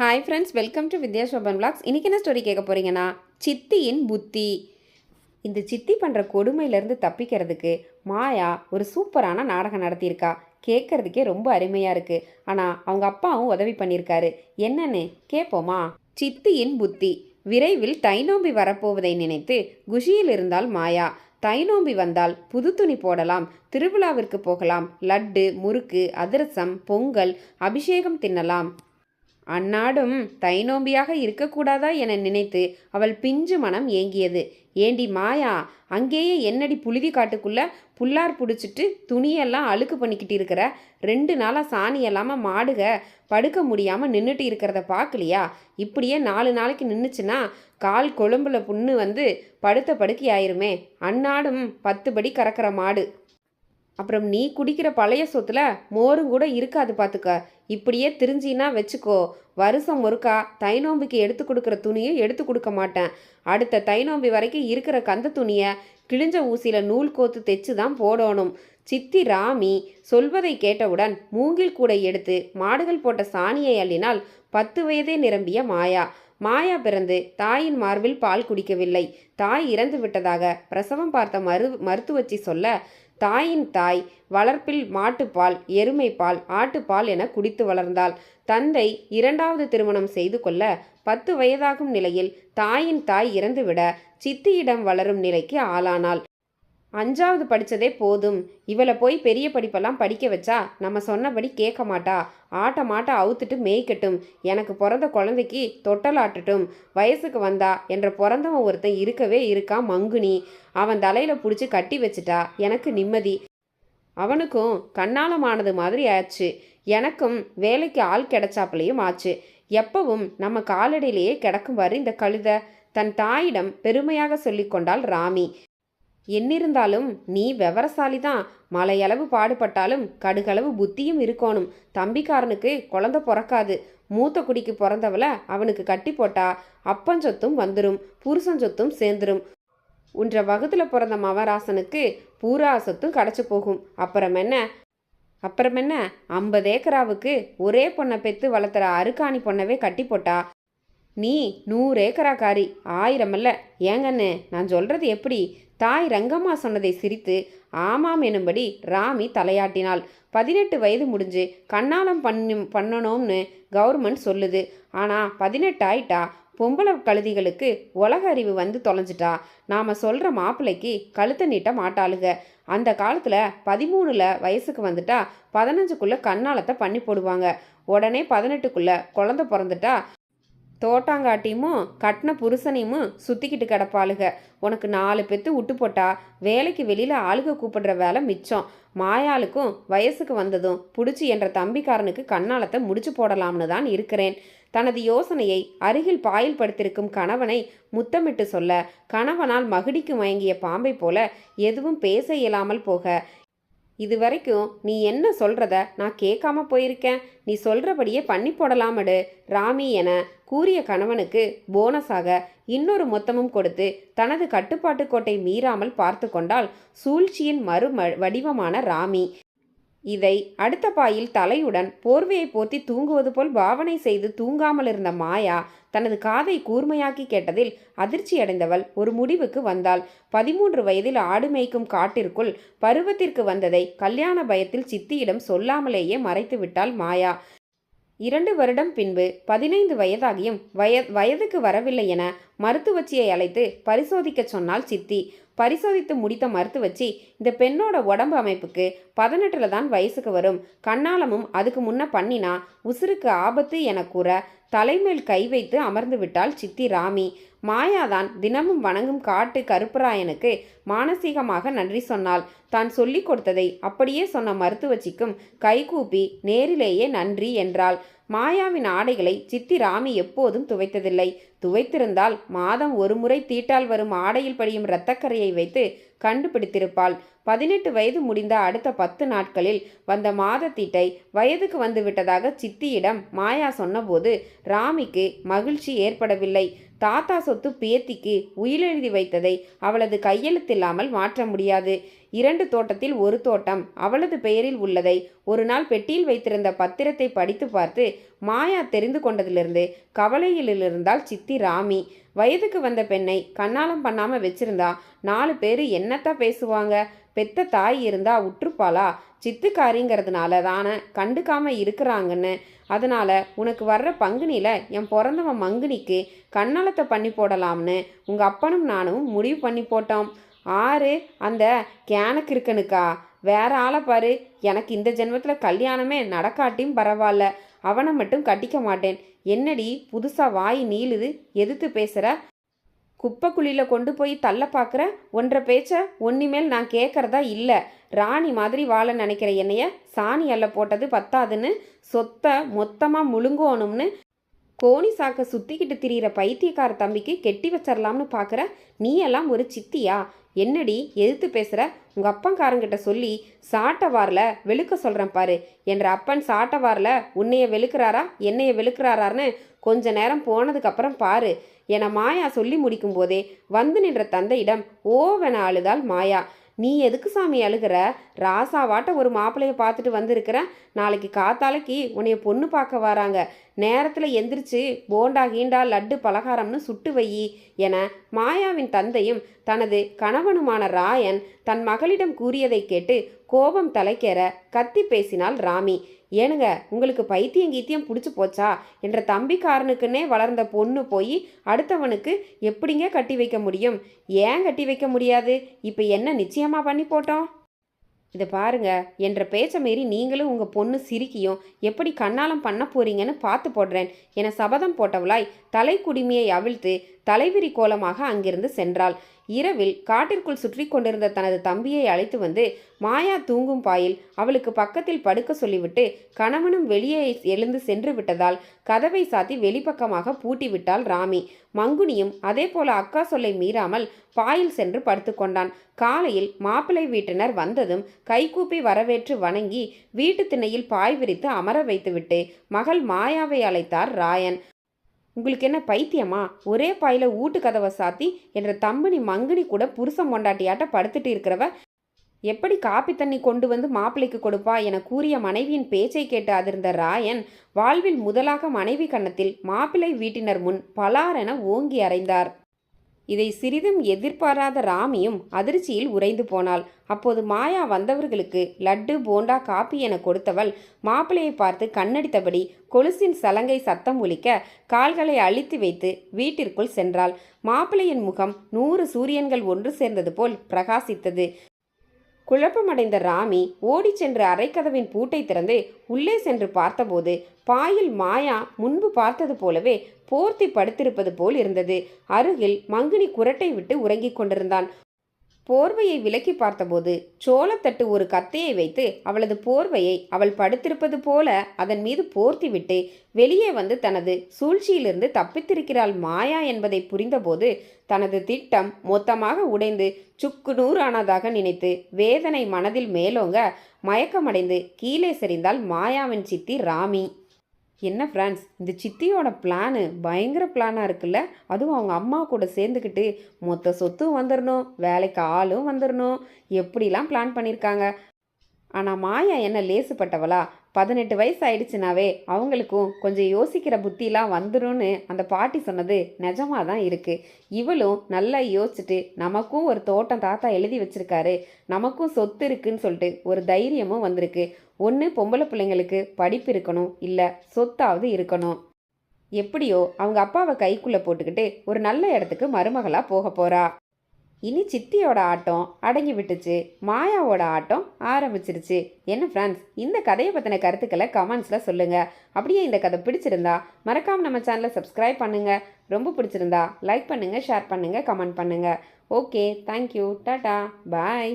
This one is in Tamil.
Hi friends welcome to Vidya Soban blogs இன்றைக்கி என்ன ஸ்டோரி கேட்க போகிறீங்கன்னா சித்தியின் புத்தி. இந்த சித்தி பண்ணுற கொடுமையிலேருந்து தப்பிக்கிறதுக்கு மாயா ஒரு சூப்பரான நாடகம் நடத்தியிருக்கா. கேட்கறதுக்கே ரொம்ப அருமையாக இருக்குது ஆனால் அவங்க அப்பாவும் உதவி பண்ணியிருக்காரு. என்னன்னு கேட்போமா? சித்தியின் புத்தி. விரைவில் தைநோம்பி வரப்போவதை நினைத்து குஷியில் இருந்தால் மாயா. தைநோம்பி வந்தால் புது துணி போடலாம் திருவிழாவிற்கு போகலாம். லட்டு முறுக்கு அதிரசம் பொங்கல் அபிஷேகம் தின்னலாம். அந்நாடும் தைநோம்பியாக இருக்கக்கூடாதா என நினைத்து அவள் பிஞ்சு மனம் ஏங்கியது. ஏண்டி மாயா அங்கேயே என்னடி புழுதி காட்டுக்குள்ள புல்லார் பிடிச்சிட்டு துணியெல்லாம் அழுக்கு பண்ணிக்கிட்டு இருக்கிற? ரெண்டு நாளாக சாணி இல்லாமல் மாடுக படுக்க முடியாமல் நின்றுட்டு இருக்கிறத பார்க்கலையா இப்படியே நாலு நாளைக்கு நின்றுச்சுன்னா கால் கொழும்புல புண்ணு வந்து படுத்த படுக்கை ஆயிருமே அந்நாடும் பத்து படி கறக்கிற மாடு. அப்புறம் நீ குடிக்கிற பழைய சொத்துல மோரும் கூட இருக்காது பார்த்துக்க இப்படியே திரிஞ்சின்னா வச்சுக்கோ. வருஷம் ஒருக்கா தைநோம்பிக்கு எடுத்து கொடுக்குற துணியும் எடுத்து கொடுக்க மாட்டேன். அடுத்த தைநோம்பி வரைக்கும் இருக்கிற கந்த துணியை கிழிஞ்ச ஊசியில் நூல் கோத்து தைச்சு தான் போடணும். சித்தி ராமி சொல்வதை கேட்டவுடன் மூங்கில் கூடை எடுத்து மாடுகள் போட்ட சாணியை அள்ளினால் பத்து வயதே நிரம்பிய மாயா. மாயா பிறந்து தாயின் மார்பில் பால் குடிக்கவில்லை. தாய் இறந்து விட்டதாக பிரசவம் பார்த்த மரு மருத்துவச்சி சொல்ல தாயின் தாய் வளர்ப்பில் மாட்டுப்பால் எருமைப்பால் ஆட்டுப்பால் என குடித்து வளர்ந்தாள். தந்தை இரண்டாவது திருமணம் செய்து கொள்ள பத்து வயதாகும் நிலையில் தாயின் தாய் இறந்துவிட சித்தியிடம் வளரும் நிலைக்கு ஆளானாள். அஞ்சாவது படித்ததே போதும். இவளை போய் பெரிய படிப்பெல்லாம் படிக்க வச்சா நம்ம சொன்னபடி கேட்க மாட்டா. ஆட்டமாட்ட அவுத்துட்டு மேய்க்கட்டும். எனக்கு பிறந்த குழந்தைக்கு தொட்டலாட்டட்டும். வயசுக்கு வந்தா என்ற பிறந்தவன் ஒருத்தன் இருக்கவே இருக்கா மங்குனி. அவன் தலையில் பிடிச்சி கட்டி வச்சிட்டா. எனக்கு நிம்மதி. அவனுக்கும் கண்ணாலமானது மாதிரி ஆச்சு. எனக்கும் வேலைக்கு ஆள் கிடைச்சாப்புலையும் ஆச்சு. எப்பவும் நம்ம காலடியிலேயே கிடக்கும்பாரு இந்த கழுத. தன் தாயிடம் பெருமையாக சொல்லிக்கொண்டாள் ராமி. என்னிருந்தாலும் நீ விவரசாலி தான் மலையளவு பாடுபட்டாலும் கடுகளவு புத்தியும் இருக்கணும். தம்பிக்காரனுக்கு குழந்த பிறக்காது. மூத்த குடிக்கு பிறந்தவளை அவனுக்கு கட்டி போட்டா அப்பன் சொத்தும் வந்துடும் புருஷன் சொத்தும் சேர்ந்துரும். உன்ற வகுத்துல பிறந்த மவராசனுக்கு பூரா சொத்தும் கிடச்சி போகும். அப்புறம் என்ன அப்புறம் என்ன ஐம்பது ஏக்கராவுக்கு ஒரே பொண்ணை பெற்று வளர்த்துற அருக்காணி பொண்ணவே கட்டி போட்டா நீ நூறு ஏக்கராக்காரி ஆயிரம் அல்ல. நான் சொல்றது எப்படி? தாய் ரங்கம்மா சொன்னதை சிரித்து ஆமாம் எனும்படி ராமி தலையாட்டினாள். பதினெட்டு வயது முடிஞ்சு கண்ணாலம் பண்ணும் பண்ணணும்னு கவர்மெண்ட் சொல்லுது. ஆனால் பதினெட்டு ஆயிட்டா பொம்பளை கழுதிகளுக்கு உலக அறிவு வந்து தொலைஞ்சிட்டா. நாம் சொல்கிற மாப்பிள்ளைக்கு கழுத்தை நீட்ட மாட்டாளுக. அந்த காலத்தில் பதிமூணில் வயசுக்கு வந்துட்டா பதினஞ்சுக்குள்ளே கண்ணாலத்தை பண்ணி போடுவாங்க. உடனே பதினெட்டுக்குள்ளே குழந்த பிறந்துட்டா தோட்டாங்காட்டியும் கட்டின புருஷனையும் சுற்றிக்கிட்டு கிடப்பாளுக. உனக்கு நாலு பெத்து விட்டு போட்டா வேலைக்கு வெளியில் ஆளுக கூப்பிடுற வேலை மிச்சம். மாயாளுக்கும் வயசுக்கு வந்ததும் புடிச்சு என்ற தம்பிக்காரனுக்கு கண்ணாலத்தை முடிச்சு போடலாம்னு தான் இருக்கிறேன். தனது யோசனையை அருகில் பாயில் படுத்திருக்கும் கணவனை முத்தமிட்டு சொல்ல கணவனால் மகிடிக்கு மயங்கிய பாம்பை போல எதுவும் பேச இயலாமல் போக இது வரைக்கும் நீ என்ன சொல்கிறத நான் கேட்காம போயிருக்கேன். நீ சொல்கிறபடியே பண்ணி போடலாமடு. ராமி என கூறிய கணவனுக்கு போனஸாக இன்னொரு மொத்தமும் கொடுத்து தனது கட்டுப்பாட்டு கோட்டை மீறாமல் பார்த்து கொண்டால் சூழ்ச்சியின் மறு வடிவமான ராமி இதை அடுத்த பாயில் தலையுடன் போர்வையை போர்த்தி தூங்குவது போல் பாவனை செய்து தூங்காமல் இருந்த மாயா தனது காதை கூர்மையாக்கி கேட்டதில் அதிர்ச்சியடைந்தவள் ஒரு முடிவுக்கு வந்தாள். பதிமூன்று வயதில் ஆடு மேய்க்கும் காட்டிற்குள் பருவத்திற்கு வந்ததை கல்யாண பயத்தில் சித்தியிடம் சொல்லாமலேயே மறைத்து விட்டாள் மாயா. இரண்டு வருடம் பின்பு பதினைந்து வயதாகியும் வய வயதுக்கு வரவில்லை என மருத்துவச்சியை அழைத்து பரிசோதிக்க சொன்னால் சித்தி. பரிசோதித்து முடித்த மருத்துவச்சி இந்த பெண்ணோட உடம்பு அமைப்புக்கு பதினெட்டில் தான் வயசுக்கு வரும். கண்ணாலமும் அதுக்கு முன்ன பண்ணினா உசுருக்கு ஆபத்து என கூற தலைமேல் கை வைத்து அமர்ந்து விட்டாள் சித்தி ராமி. மாயாதான் தினமும் வணங்கும் காட்டு கருப்பராயனுக்கு மானசீகமாக நன்றி சொன்னாள். தான் சொல்லிக் கொடுத்ததை அப்படியே சொன்ன மருத்துவச்சிக்கும் கைகூப்பி நேரிலேயே நன்றி என்றாள். மாயாவின் ஆடைகளை சித்தி ராமி எப்போதும் துவைத்ததில்லை. துவைத்திருந்தால் மாதம் ஒரு முறை தீட்டால் வரும் ஆடையில் படியும் இரத்தக்கரையை வைத்து கண்டுபிடித்திருப்பாள். பதினெட்டு வயது முடிந்த அடுத்த பத்து நாட்களில் வந்த மாதத்தீட்டை வயதுக்கு வந்து விட்டதாக சித்தியிடம் மாயா சொன்னபோது ராமிக்கு மகிழ்ச்சி ஏற்படவில்லை. தாத்தா சொத்து பேத்திக்கு உயிரெழுதி வைத்ததை அவளது கையெழுத்தில்லாமல் மாற்ற முடியாது. இரண்டு தோட்டத்தில் ஒரு தோட்டம் அவளது பெயரில் உள்ளதை ஒரு நாள் பெட்டியில் வைத்திருந்த பத்திரத்தை படித்து பார்த்து மாயா தெரிந்து கொண்டதிலிருந்து கவலையில் இருந்தால் சித்தி ராமி. வயதுக்கு வந்த பெண்ணை கண்ணாலம் பண்ணாமல் வச்சிருந்தா நாலு பேர் என்னத்தான் பேசுவாங்க? பெத்த தாய் இருந்தா உற்றுப்பாளா? சித்துக்காரிங்கிறதுனால தானே கண்டுக்காம இருக்கிறாங்கன்னு அதனால் உனக்கு வர்ற பங்குனியில் என் பிறந்தவன் மங்குனிக்கு கண்ணாலத்தை பண்ணி போடலாம்னு உங்கள் அப்பனும் நானும் முடிவு பண்ணி போட்டோம். ஆறு அந்த கேனக்கு இருக்கனுக்கா வேற ஆளை பாரு. எனக்கு இந்த ஜென்மத்தில் கல்யாணமே நடக்காட்டியும் பரவாயில்ல. அவனை மட்டும் கட்டிக்க மாட்டேன். என்னடி புதுசாக வாய் நீளுது எதிர்த்து பேசுகிற குப்பைக்குழியில் கொண்டு போய் தள்ள பார்க்குற ஒன்றரை பேச்ச ஒன்னிமேல் நான் கேட்குறதா இல்லை. ராணி மாதிரி வாழ நினைக்கிற என்னைய சாணி அல்ல போட்டது பத்தாதுன்னு சொத்தை மொத்தமாக முழுங்கோணும்னு கோணி சாக்க சுற்றிக்கிட்டு திரியிற பைத்தியக்கார தம்பிக்கு கெட்டி வச்சிடலாம்னு பார்க்குற நீ எல்லாம் ஒரு சித்தியா? என்னடி எதிர்த்து பேசுகிற உங்கள் அப்பங்காரங்கிட்ட சொல்லி சாட்டவாரில் வெளுக்க சொல்கிறேன் பாரு. என்ற அப்பன் சாட்டவாரில் உன்னைய வெளுக்கிறாரா என்னைய வெளுக்கிறாரான்னு கொஞ்ச நேரம் போனதுக்கப்புறம் பாரு. என மாயா சொல்லி முடிக்கும் போதே வந்து நின்ற தந்தையிடம் ஓவென அழுதாள் மாயா. நீ எதுக்கு சாமி அழுகிற? ராசாவாட்ட ஒரு மாப்பிள்ளைய பார்த்துட்டு வந்திருக்கிற. நாளைக்கு காத்தாலைக்கு உன்னைய பொண்ணு பார்க்க வராங்க. நேரத்தில் எந்திரிச்சு போண்டா கீண்டா லட்டு பலகாரம்னு சுட்டு வையி என மாயாவின் தந்தையும் தனது கணவனுமான ராயன் தன் மகளிடம் கூறியதை கேட்டு கோபம் தலைக்கேற கத்தி பேசினாள் ராமி ஏனுங்க உங்களுக்கு பைத்தியம் கீத்தியம் பிடிச்சி போச்சா என்ற தம்பிக்காரனுக்குன்னே வளர்ந்த பொண்ணு போய் அடுத்தவனுக்கு எப்படிங்க கட்டி வைக்க முடியும்? ஏன் கட்டி வைக்க முடியாது? இப்போ என்ன நிச்சயமாக பண்ணி போட்டோம்? இதை பாருங்க என்ற பேச்சை மீறி நீங்களும் உங்கள் பொண்ணு சிரிக்கியும் எப்படி கண்ணாலம் பண்ண போறீங்கன்னு பார்த்து போடுறேன் என சபதம் போட்டவளாய் தலைக்குடிமையை அவிழ்த்து தலைவிரி கோலமாக அங்கிருந்து சென்றாள். இரவில் காட்டிற்குள் சுற்றி கொண்டிருந்த தனது தம்பியை அழைத்து வந்து மாயா தூங்கும் பாயில். அவளுக்கு பக்கத்தில் படுக்க சொல்லிவிட்டு கணவனும் வெளியே எழுந்து சென்று விட்டதால் கதவை சாத்தி வெளிப்பக்கமாக பூட்டி விட்டாள் ராமி. மங்குனியும் அதே போல அக்கா சொல்லை மீறாமல் பாயில் சென்று படுத்துக்கொண்டான் காலையில் மாப்பிள்ளை வீட்டினர் வந்ததும் கைகூப்பி வரவேற்று வணங்கி வீட்டு திண்ணையில் பாய் விரித்து அமர வைத்துவிட்டு மகள் மாயாவை அழைத்தார் ராயன். உங்களுக்கு என்ன பைத்தியமா? ஒரே பாயில வீட்டு கதவை சாத்தி என்ற தம்பினி மங்கினி கூட புருஷன் பொண்டாட்டியாட்ட படுத்துட்டு இருக்கிறவ எப்படி காப்பி தண்ணி கொண்டு வந்து மாப்பிள்ளைக்கு கொடுப்பா என கூறிய மனைவியின் பேச்சை கேட்டு அதிர்ந்த ராயன் வாழ்வில் முதலாக மனைவி கன்னத்தில் மாப்பிள்ளை வீட்டினர் முன் பலாரென ஓங்கி அறைந்தார். இதை சிறிதும் எதிர்பாராத ராமியும் அதிர்ச்சியில் உறைந்து போனாள். அப்போது மாயா வந்தவர்களுக்கு லட்டு போண்டா காப்பி என கொடுத்தவள் மாப்பிளையை பார்த்து கண்ணடித்தபடி கொலுசின் சலங்கை சத்தம் ஒலிக்க கால்களை அழித்து வைத்து வீட்டிற்குள் சென்றாள். மாப்பிளையின் முகம் நூறு சூரியன்கள் ஒன்று சேர்ந்தது போல் பிரகாசித்தது. குழப்பமடைந்த ராமி ஓடிச் சென்று அரைக்கதவின் பூட்டை திறந்து உள்ளே சென்று பார்த்தபோது பாயில் மாயா முன்பு பார்த்தது போலவே போர்த்தி படுத்திருப்பது போல் இருந்தது. அருகில் மங்குனி குரட்டை விட்டு உறங்கிக் கொண்டிருந்தான். போர்வையை விலக்கி பார்த்தபோது சோளத்தட்டு ஒரு கத்தையை வைத்து அவளது போர்வையை அவள் படுத்திருப்பது போல அதன் மீது போர்த்திவிட்டு வெளியே வந்து தனது சூழ்ச்சியிலிருந்து தப்பித்திருக்கிறாள் மாயா என்பதை புரிந்தபோது தனது திட்டம் மொத்தமாக உடைந்து சுக்கு நூறானதாக நினைத்து வேதனை மனதில் மேலோங்க மயக்கமடைந்து கீழே சரிந்தாள் மாயாவின் சித்தி ராமி. என்ன ஃப்ரெண்ட்ஸ் இந்த சித்தியோட பிளானு பயங்கர பிளானாக இருக்குல்ல? அதுவும் அவங்க அம்மா கூட சேர்ந்துக்கிட்டு மொத்த சொத்தும் வந்துடணும் வேலைக்கு ஆளும் வந்துடணும் எப்படிலாம் பிளான் பண்ணியிருக்காங்க ஆனால் மாயா என்ன லேசுப்பட்டவளா? பதினெட்டு வயசு ஆயிடுச்சுனாவே அவங்களுக்கும் கொஞ்சம் யோசிக்கிற புத்திலாம் வந்துடும்னு அந்த பாட்டி சொன்னது நிஜமாக தான் இருக்குது இவளும் நல்லா யோசிச்சுட்டு நமக்கும் ஒரு தோட்டம் தாத்தா எழுதி வச்சிருக்காரு. நமக்கும் சொத்து இருக்குன்னு சொல்லிட்டு ஒரு தைரியமும் வந்திருக்கு. ஒன்று பொம்பளை பிள்ளைங்களுக்கு படிப்பு இருக்கணும் இல்லை சொத்தாவது இருக்கணும். எப்படியோ அவங்க அப்பாவை கைக்குள்ளே போட்டுக்கிட்டு ஒரு நல்ல இடத்துக்கு மருமகளாக போக போகிறா இனி சித்தியோட ஆட்டம் அடங்கி விட்டுச்சு. மாயாவோட ஆட்டம் ஆரம்பிச்சிருச்சு. என்ன ஃப்ரெண்ட்ஸ் இந்த கதையை பற்றின கருத்துக்களை கமெண்ட்ஸில் சொல்லுங்கள் அப்படியே இந்த கதை பிடிச்சிருந்தா மறக்காமல் நம்ம சேனலை சப்ஸ்கிரைப் பண்ணுங்கள் ரொம்ப பிடிச்சிருந்தா லைக் பண்ணுங்கள் ஷேர் பண்ணுங்கள் கமெண்ட் பண்ணுங்கள் ஓகே தேங்க்யூ டாட்டா பாய்